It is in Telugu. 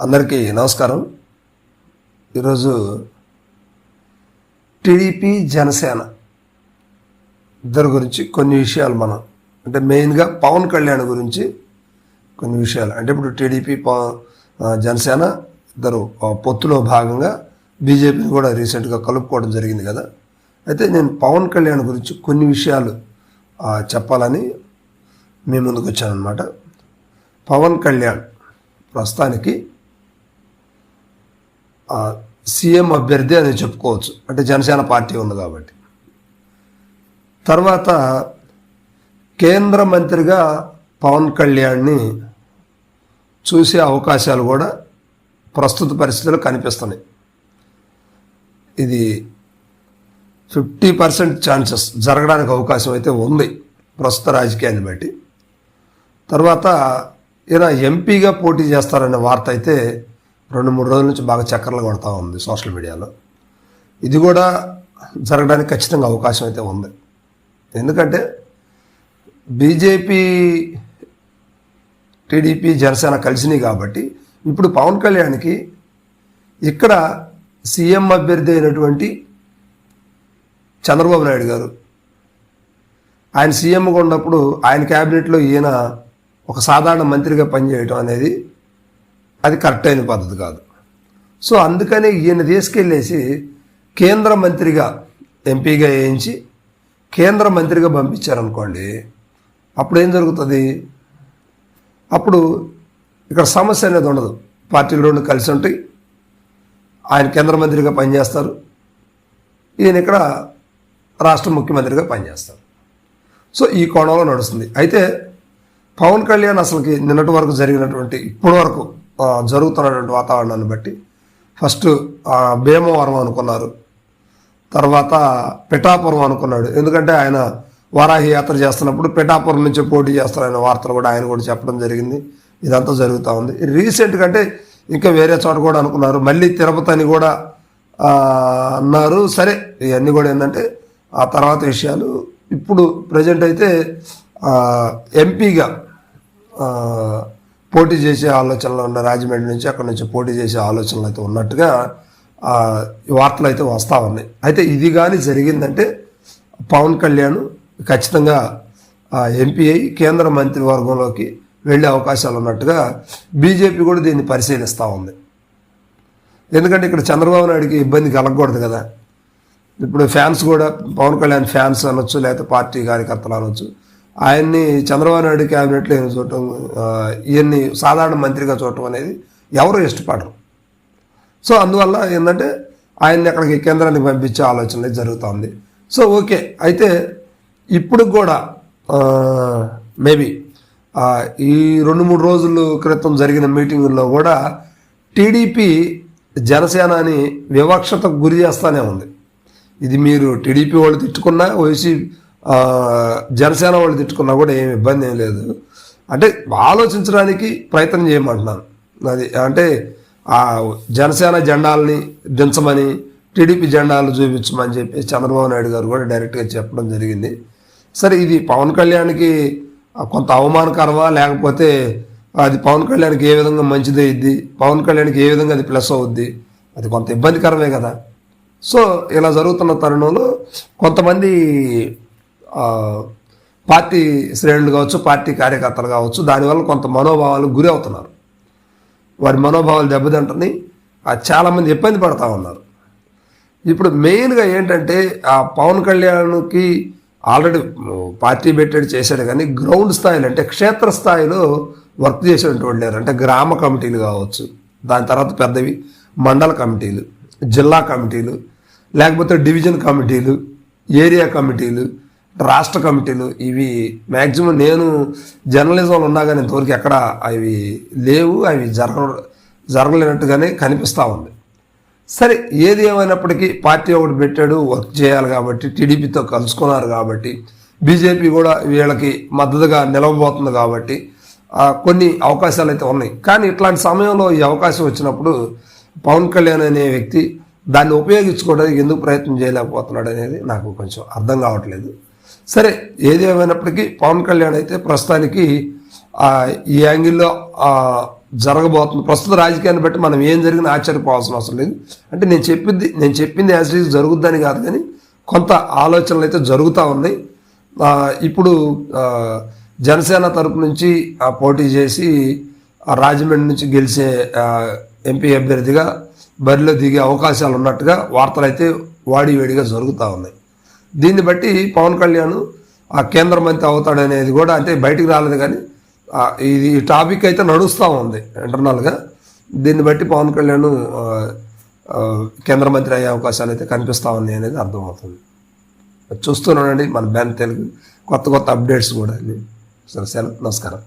అందరికీ నమస్కారం. ఈరోజు టీడీపీ జనసేన ఇద్దరు గురించి కొన్ని విషయాలు మనం అంటే మెయిన్గా పవన్ కళ్యాణ్ గురించి కొన్ని విషయాలు. అంటే ఇప్పుడు టీడీపీ పవ- జనసేన ఇద్దరు పొత్తులో భాగంగా బీజేపీని కూడా రీసెంట్గా కలుపుకోవడం జరిగింది కదా. అయితే నేను పవన్ కళ్యాణ్ గురించి కొన్ని విషయాలు చెప్పాలని మీ ముందుకు వచ్చానమాట పవన్ కళ్యాణ్ ప్రస్తుతానికి సీఎం అభ్యర్థి అని చెప్పుకోవచ్చు. అంటే జనసేన పార్టీ ఉంది కాబట్టి. తర్వాత కేంద్ర మంత్రిగా పవన్ కళ్యాణ్ని చూసే అవకాశాలు కూడా ప్రస్తుత పరిస్థితుల్లో కనిపిస్తున్నాయి. ఇది ఫిఫ్టీ పర్సెంట్ ఛాన్సెస్ జరగడానికి అవకాశం అయితే ఉంది ప్రస్తుత రాజకీయాన్ని బట్టి. తర్వాత ఈయన ఎంపీగా పోటీ చేస్తారనే వార్త అయితే రెండు మూడు రోజుల నుంచి బాగా చక్కర్లు కొడతా ఉంది సోషల్ మీడియాలో. ఇది కూడా జరగడానికి ఖచ్చితంగా అవకాశం అయితే ఉంది. ఎందుకంటే బీజేపీ టీడీపీ జనసేన కలిసినాయి కాబట్టి ఇప్పుడు పవన్ కళ్యాణ్కి ఇక్కడ సీఎం అభ్యర్థి అయినటువంటి చంద్రబాబు నాయుడు గారు ఆయన సీఎంగా ఉన్నప్పుడు ఆయన క్యాబినెట్లో ఈయన ఒక సాధారణ మంత్రిగా పనిచేయటం అనేది అది కరెక్ట్ అయిన పద్ధతి కాదు. సో అందుకని ఈయన తీసుకెళ్ళేసి కేంద్ర మంత్రిగా ఎంపీగా వేయించి కేంద్ర మంత్రిగా పంపించారనుకోండి అప్పుడు ఏం జరుగుతుంది? అప్పుడు ఇక్కడ సమస్య అనేది ఉండదు. పార్టీలు రెండు కలిసి ఉంటాయి. ఆయన కేంద్ర మంత్రిగా పనిచేస్తారు. ఈయన ఇక్కడ రాష్ట్ర ముఖ్యమంత్రిగా పనిచేస్తారు. సో ఈ కోణంలో నడుస్తుంది. అయితే పవన్ కళ్యాణ్ అసలుకి నిన్నటి వరకు జరిగినటువంటి ఇప్పటి వరకు జరుగుతున్నటువంటి వాతావరణాన్ని బట్టి. ఫస్ట్ భీమవరం అనుకున్నారు. తర్వాత పిఠాపురం అనుకున్నాడు. ఎందుకంటే ఆయన వారాహి యాత్ర చేస్తున్నప్పుడు పిఠాపురం నుంచి పోటీ చేస్తారనే వార్తలు కూడా ఆయన కూడా చెప్పడం జరిగింది. ఇదంతా జరుగుతూ ఉంది. రీసెంట్గా అంటే ఇంకా వేరే చోట కూడా అనుకున్నారు. మళ్ళీ తిరుపతి అని కూడా అన్నారు. సరే ఇవన్నీ కూడా ఏంటంటే ఆ తర్వాత విషయాలు. ఇప్పుడు ప్రజెంట్ అయితే ఎంపీగా పోటీ చేసే ఆలోచనలు ఉన్న రాజమండ్రి నుంచి అక్కడ నుంచి పోటీ చేసే ఆలోచనలు అయితే ఉన్నట్టుగా వార్తలు అయితే వస్తూ ఉన్నాయి. అయితే ఇది కానీ జరిగిందంటే పవన్ కళ్యాణ్ ఖచ్చితంగా ఎంపీ అయి కేంద్ర మంత్రివర్గంలోకి వెళ్ళే అవకాశాలు ఉన్నట్టుగా బీజేపీ కూడా దీన్ని పరిశీలిస్తూ ఉంది. ఎందుకంటే ఇక్కడ చంద్రబాబు నాయుడికి ఇబ్బంది కలగకూడదు కదా. ఇప్పుడు ఫ్యాన్స్ కూడా పవన్ కళ్యాణ్ ఫ్యాన్స్ అనొచ్చు లేకపోతే పార్టీ కార్యకర్తలు అనొచ్చు ఆయన్ని చంద్రబాబు నాయుడు క్యాబినెట్లో ఈయన చూడటం ఈయన్ని సాధారణ మంత్రిగా చూడటం అనేది ఎవరు ఇష్టపడరు. సో అందువల్ల ఏంటంటే ఆయన్ని అక్కడికి కేంద్రానికి పంపించే ఆలోచన జరుగుతుంది. సో ఓకే అయితే ఇప్పుడు కూడా మేబీ ఈ రెండు మూడు రోజుల క్రితం జరిగిన మీటింగుల్లో కూడా టీడీపీ జనసేనని వివక్షతకు గురి చేస్తానే ఉంది. ఇది మీరు టీడీపీ వాళ్ళు తిట్టుకున్నా వైసీపీ జనసేన వాళ్ళు తిట్టుకున్నా కూడా ఏమి ఇబ్బంది ఏం లేదు. అంటే ఆలోచించడానికి ప్రయత్నం చేయమంటున్నాను అది అంటే ఆ జనసేన జెండాలని దించమని టీడీపీ జెండాలు చూపించమని చెప్పి చంద్రబాబు నాయుడు గారు కూడా డైరెక్ట్గా చెప్పడం జరిగింది. సరే ఇది పవన్ కళ్యాణ్కి కొంత అవమానకరమా? లేకపోతే అది పవన్ కళ్యాణ్కి ఏ విధంగా మంచిది ఇద్ది పవన్ కళ్యాణ్కి ఏ విధంగా అది ప్లస్ అవుద్ది? అది కొంత ఇబ్బందికరమే కదా. సో ఇలా జరుగుతున్న తరుణంలో కొంతమంది పార్టీ శ్రేణులు కావచ్చు పార్టీ కార్యకర్తలు కావచ్చు దానివల్ల కొంత మనోభావాలు గురి అవుతున్నారు. వారి మనోభావాలు దెబ్బతింటని చాలామంది ఇబ్బంది పడతా ఉన్నారు. ఇప్పుడు మెయిన్గా ఏంటంటే ఆ పవన్ కళ్యాణ్కి ఆల్రెడీ పార్టీ పెట్టాడు చేశాడు కానీ గ్రౌండ్ స్థాయిలో అంటే క్షేత్ర స్థాయిలో వర్క్ చేసేటువంటి లేరు. అంటే గ్రామ కమిటీలు కావచ్చు దాని తర్వాత పెద్దవి మండల కమిటీలు జిల్లా కమిటీలు లేకపోతే డివిజన్ కమిటీలు ఏరియా కమిటీలు రాష్ట్ర కమిటీలు ఇవి మ్యాక్సిమం నేను జర్నలిజంలో ఉన్నా కానీ ఇంతవరకు ఎక్కడ అవి లేవు అవి జరగ జరగలేనట్టుగానే కనిపిస్తూ ఉంది. సరే ఏది ఏమైనప్పటికీ పార్టీ ఒకటి పెట్టాడు వర్క్ చేయాలి కాబట్టి టీడీపీతో కలుసుకున్నారు కాబట్టి బీజేపీ కూడా వీళ్ళకి మద్దతుగా నిలవబోతుంది కాబట్టి కొన్ని అవకాశాలు అయితే ఉన్నాయి. కానీ ఇట్లాంటి సమయంలో ఈ అవకాశం వచ్చినప్పుడు పవన్ కళ్యాణ్ అనే వ్యక్తి దాన్ని ఉపయోగించుకోవడానికి ఎందుకు ప్రయత్నం చేయలేకపోతున్నాడు అనేది నాకు కొంచెం అర్థం కావట్లేదు. సరే ఏది పవన్ కళ్యాణ్ అయితే ప్రస్తుతానికి ఈ యాంగిల్లో జరగబోతుంది. ప్రస్తుత రాజకీయాన్ని బట్టి మనం ఏం జరిగినా ఆశ్చర్యపోవాల్సిన అవసరం లేదు. అంటే నేను చెప్పింది నేను చెప్పింది యాజ్ ఈజ్ జరుగుద్దని కాదు కానీ కొంత ఆలోచనలు అయితే జరుగుతూ ఉన్నాయి. ఇప్పుడు జనసేన తరపు నుంచి పోటీ చేసి రాజమండ్రి నుంచి గెలిచే ఎంపీ అభ్యర్థిగా బరిలో దిగే అవకాశాలు ఉన్నట్టుగా వార్తలు అయితే వాడివేడిగా జరుగుతూ ఉన్నాయి. దీన్ని బట్టి పవన్ కళ్యాణ్ ఆ కేంద్ర మంత్రి అవుతాడనేది కూడా అంటే బయటికి రాలేదు కానీ ఇది ఈ టాపిక్ అయితే నడుస్తూ ఉంది ఇంటర్నల్గా. దీన్ని బట్టి పవన్ కళ్యాణ్ కేంద్ర మంత్రి అయ్యే అవకాశాలు అయితే కనిపిస్తూ ఉన్నాయి అనేది అర్థమవుతుంది. చూస్తున్నానండి మన బ్యాన్ తెలుగు కొత్త కొత్త అప్డేట్స్ కూడా. సరే సెలవు. నమస్కారం.